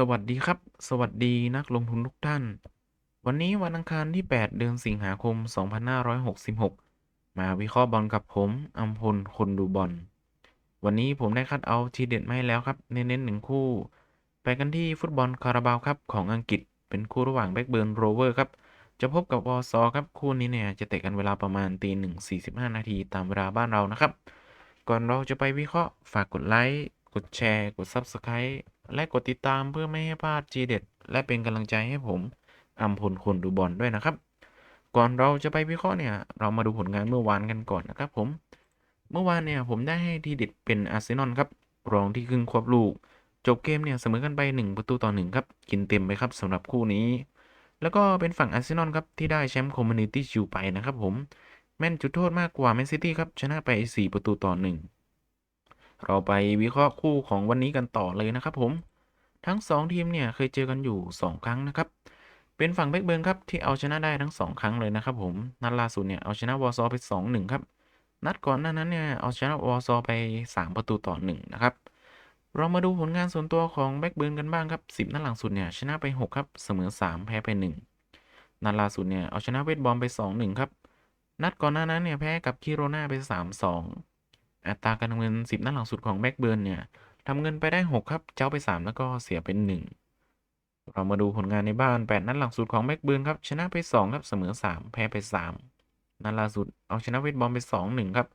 สวัสดีครับ สวัสดีนักลงทุนทุกท่าน วันนี้วันอังคารที่ 8 เดือนสิงหาคม 2566 มาวิเคราะห์บอลกับผมอัมพลคนดูบอล วันนี้ผมได้คัดเอาทีเด็ดมาให้แล้วครับเน้นๆหนึ่งคู่ ไปกันที่ฟุตบอลคาราบาวครับของอังกฤษ เป็นคู่ระหว่างแบ็กเบิร์นโรเวอร์ครับ จะพบกับวอร์ซอครับคู่นี้เนี่ยจะเตะกันเวลาประมาณตีหนึ่งสี่สิบห้านาทีตามเวลาบ้านเรานะครับ ก่อนเราจะไปวิเคราะห์ฝากกดไลค์กดแชร์ กด Subscribe และกดติดตามเพื่อไม่ให้พลาดจีเด็ดและเป็นกำลังใจให้ผมอัมพลคนดูบอลด้วยนะครับ ก่อนเราจะไปวิเคราะห์เนี่ย เรามาดูผลงานเมื่อวานกันก่อนนะครับผม เมื่อวานเนี่ยผมได้ให้ทีเด็ดเป็นอาร์เซนอลครับ รองที่ครึ่งควบลูก จบเกมเนี่ยเสมอกันไป 1 ประตูต่อ1ครับกินเต็มไปครับสำหรับคู่นี้ แล้วก็เป็นฝั่งอาร์เซนอลครับที่ได้แชมป์คอมมูนิตี้ชิลไปนะครับผมแม่นจุดโทษมากกว่าแมนซิตี้ครับชนะไป 4 ประตูต่อ1 เราไปวิเคราะห์คู่ของวันนี้กันต่อเลยนะครับ ผม ทั้ง 2 ทีมเนี่ยเคยเจอกันอยู่ 2 ครั้งนะครับ เป็นฝั่งแบ็กเบิร์นครับที่เอาชนะได้ทั้ง 2 ครั้งเลยนะครับ ผมนัดล่าสุดเนี่ยเอาชนะวอร์ซอไป2-1ครับนัดก่อนหน้านั้นเนี่ยเอาชนะวอร์ซอไป 3 ประตูต่อ1นะครับเรามาดูผลงานส่วนตัวของแบ็กเบิร์นกันบ้างครับ 10 นัดหลังสุดเนี่ยชนะไป 6 ครับ เสมอ 3 แพ้ไป 1 นัดล่าสุดเนี่ยเอาชนะเวทบอมไป 2-1 ครับ นัดก่อนหน้านั้นเนี่ยแพ้กับคิโรนาไป 3-2 อัตราการทำเงิน 10 นัดหลังสุดของแบ็กเบิร์นเนี่ยทำเงินไปได้ 6 ครับ เจ้าไป 3 แล้วก็เสียเป็น 1 เรามาดูผลงานในบ้าน 8 นัดหลังสุดของแบ็กเบิร์นครับ ชนะไป 2 ครับ เสมอ 3 แพ้ไป 3 นัดล่าสุดเอาชนะเวทบอมไป 2-1 ครับ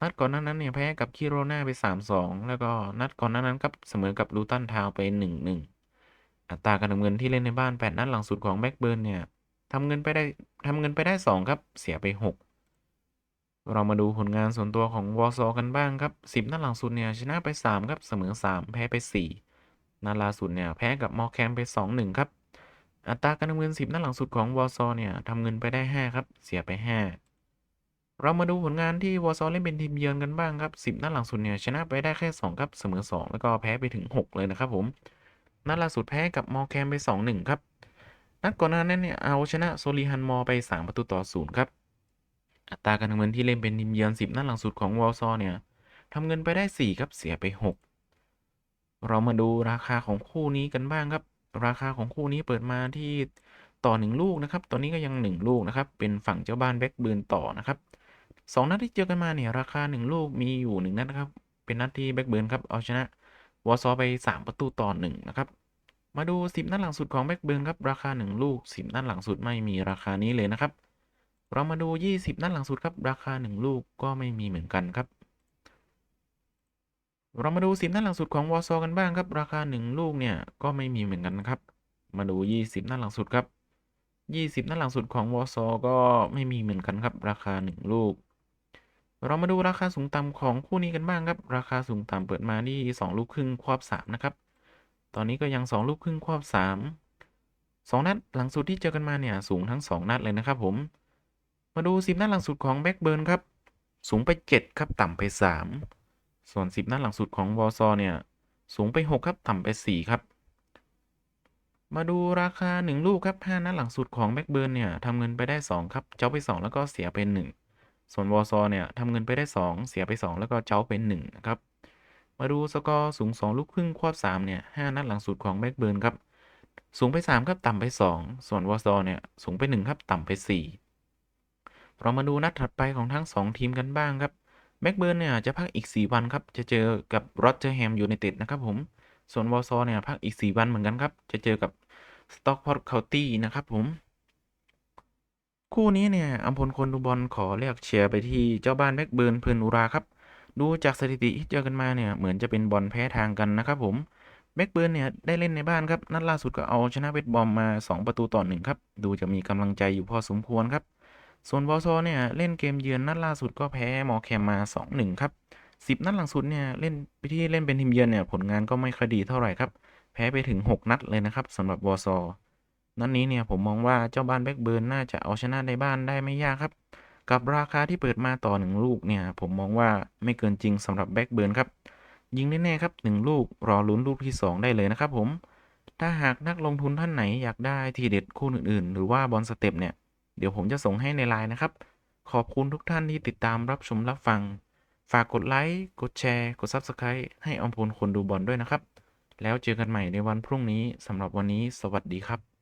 นัดก่อนหน้านั้นเนี่ยแพ้กับคิโรนาไป 3-2 แล้วก็นัดก่อนหน้านั้นครับเสมอกับลูตันทาวไป 1-1 อัตราการทำเงินที่เล่นในบ้าน 8 นัดหลังสุดของแบ็กเบิร์นเนี่ยทำเงินไปได้ทำเงินไปได้ 2 ครับ เสียไป 6 เรามาดูผลงานส่วนตัวของวอร์ซอกันบ้างครับ 10 นัดหลังสุดเนี่ยชนะไป 3 ครับ เสมอ 3 แพ้ไป 4 นัดล่าสุดเนี่ยแพ้กับมอร์แคมไป 2-1 ครับ อัตราการทำเงิน 10 นัดหลังสุดของวอร์ซอเนี่ยทำเงินไปได้ 5 ครับ เสียไป 5 เรามาดูผลงานที่วอร์ซอเล่นเป็นทีมเยือนกันบ้างครับ 10 นัดหลังสุดเนี่ยชนะไปได้แค่ 2 ครับ เสมอ 2 แล้วก็แพ้ไปถึง 6 เลยนะครับผม นัดล่าสุดแพ้กับมอร์แคมไป 2-1 ครับ นัดก่อนหน้านั้นเนี่ยเอาชนะโซลีฮันมอไป 3 ประตูต่อ 0 ครับ อัตราการทำเงินที่เล่นเป็นทีมเยือน10 นัดหลังสุดของวอลซอเนี่ยทำเงินไปได้ 4 ครับ เสียไป 6 เรามาดูราคาของคู่นี้กันบ้างครับ ราคาของคู่นี้เปิดมาที่ต่อ 1 ลูกนะครับ ตอนนี้ก็ยัง 1 ลูกนะครับ เป็นฝั่งเจ้าบ้านแบ็กเบิร์นต่อนะครับสองนัดที่เจอกันมาเนี่ยราคา 1 ลูกมีอยู่ 1 นัดนะครับ เป็นนัดที่แบ็กเบิร์นครับเอาชนะวอลซอไป 3 ประตูต่อ 1 นะครับ มาดู 10 นัดหลังสุดของแบ็กเบิร์นครับราคา 1 ลูก 10 นัดหลังสุดไม่มีราคานี้เลยนะครับ เรามาดู 20 นัดหลังสุดครับ ราคา 1 ลูกก็ไม่มีเหมือนกันครับ เรามาดู 10 นัดหลังสุดของวอซอกันบ้างครับ ราคา 1 ลูกเนี่ยก็ไม่มีเหมือนกันนะครับ มาดู 20 นัดหลังสุดครับ 20 นัดหลังสุดของวอซอก็ไม่มีเหมือนกันครับ ราคา 1 ลูก เรามาดูราคาสูงต่ำของคู่นี้กันบ้างครับ ราคาสูงต่ำเปิดมาที่ 2 ลูกครึ่งควบ3นะครับ ตอนนี้ก็ยัง 2 ลูกครึ่งควบ3 2 นัดหลังสุดที่เจอกันมาเนี่ยสูงทั้ง 2 นัดเลยนะครับผม มาดู 10นัดหลังสุดของแบ็กเบิร์นครับ สูงไป 7 ครับ ต่ำไป 3 ส่วน 10นัดหลังสุดของวอซอเนี่ย สูงไป 6 ครับ ต่ำไป 4 ครับ มาดูราคา 1 ลูก ครับ5นัดหลังสุดของแบ็กเบิร์นเนี่ยทำเงินไปได้ 2 ครับ เจ้าไป 2 แล้วก็เสียไป1ส่วนวอซอเนี่ยทำเงินไปได้ 2 เสียไป 2 แล้วก็เจ้าเป็น1นะครับ มาดูสกอร์สูง 2 ลูกครึ่งควบ3เนี่ย5นัดหลังสุดของแบ็กเบิร์นครับ สูงไป 3 ครับ ต่ำไป 2 ส่วนวอซอเนี่ยสูงไป 1 ครับ ต่ำไป 4 เรามาดูนัดถัดไปของทั้ง 2 ทีมกันบ้างครับแบ็กเบิร์นเนี่ยจะพักอีก 4 วันครับ จะเจอกับโรเจอร์แฮมยูไนเต็ดนะครับผม ส่วนวอลซอเนี่ยพักอีก 4 วันเหมือนกันครับ จะเจอกับสต็อกพอร์ตเคาน์ตี้นะครับผม คู่นี้เนี่ยอัมพลคนดูบอลขอเรียกเชียร์ไปที่เจ้าบ้านแบ็กเบิร์นเพื่อนอุราครับ ดูจากสถิติที่เจอกันมาเนี่ยเหมือนจะเป็นบอลแพ้ทางกันนะครับผมแบ็กเบิร์นเนี่ยได้เล่นในบ้านครับ นัดล่าสุดก็เอาชนะเวทบอมมา 2 ประตูต่อหนึ่งครับ ดูจะมีกำลังใจอยู่พอสมควรครับ ส่วนวอลซอเนี่ย เล่นเกมเยือนนัดล่าสุดก็แพ้มอแคมมา 2-1 ครับ 10 นัดหลังสุดเนี่ย เล่นไปที่เล่นเป็นทีมเยือนเนี่ย ผลงานก็ไม่ค่อยดีเท่าไหร่ครับ แพ้ไปถึง 6 นัดเลยนะครับสำหรับวอลซอนัดนี้เนี่ยผมมองว่าเจ้าบ้านแบ็กเบิร์นน่าจะเอาชนะในบ้านได้ไม่ยากครับ กับราคาที่เปิดมาต่อ 1 ลูกเนี่ย ผมมองว่าไม่เกินจริงสำหรับแบ็กเบิร์นครับยิงแน่ๆครับ 1 ลูกรอลุ้นลูกที่ 2 ได้เลยนะครับผมถ้าหากนักลงทุนท่านไหนอยากได้ทีเด็ดคู่อื่นๆ หรือว่าบอลสเต็ปเนี่ย เดี๋ยวผมจะส่งให้ในไลน์นะครับ ขอบคุณทุกท่านที่ติดตามรับชมรับฟัง ฝากกดไลค์กดแชร์กด Subscribe ให้อมพลคนดูบอลด้วยนะครับ แล้วเจอกันใหม่ในวันพรุ่งนี้สำหรับวันนี้ สวัสดีครับ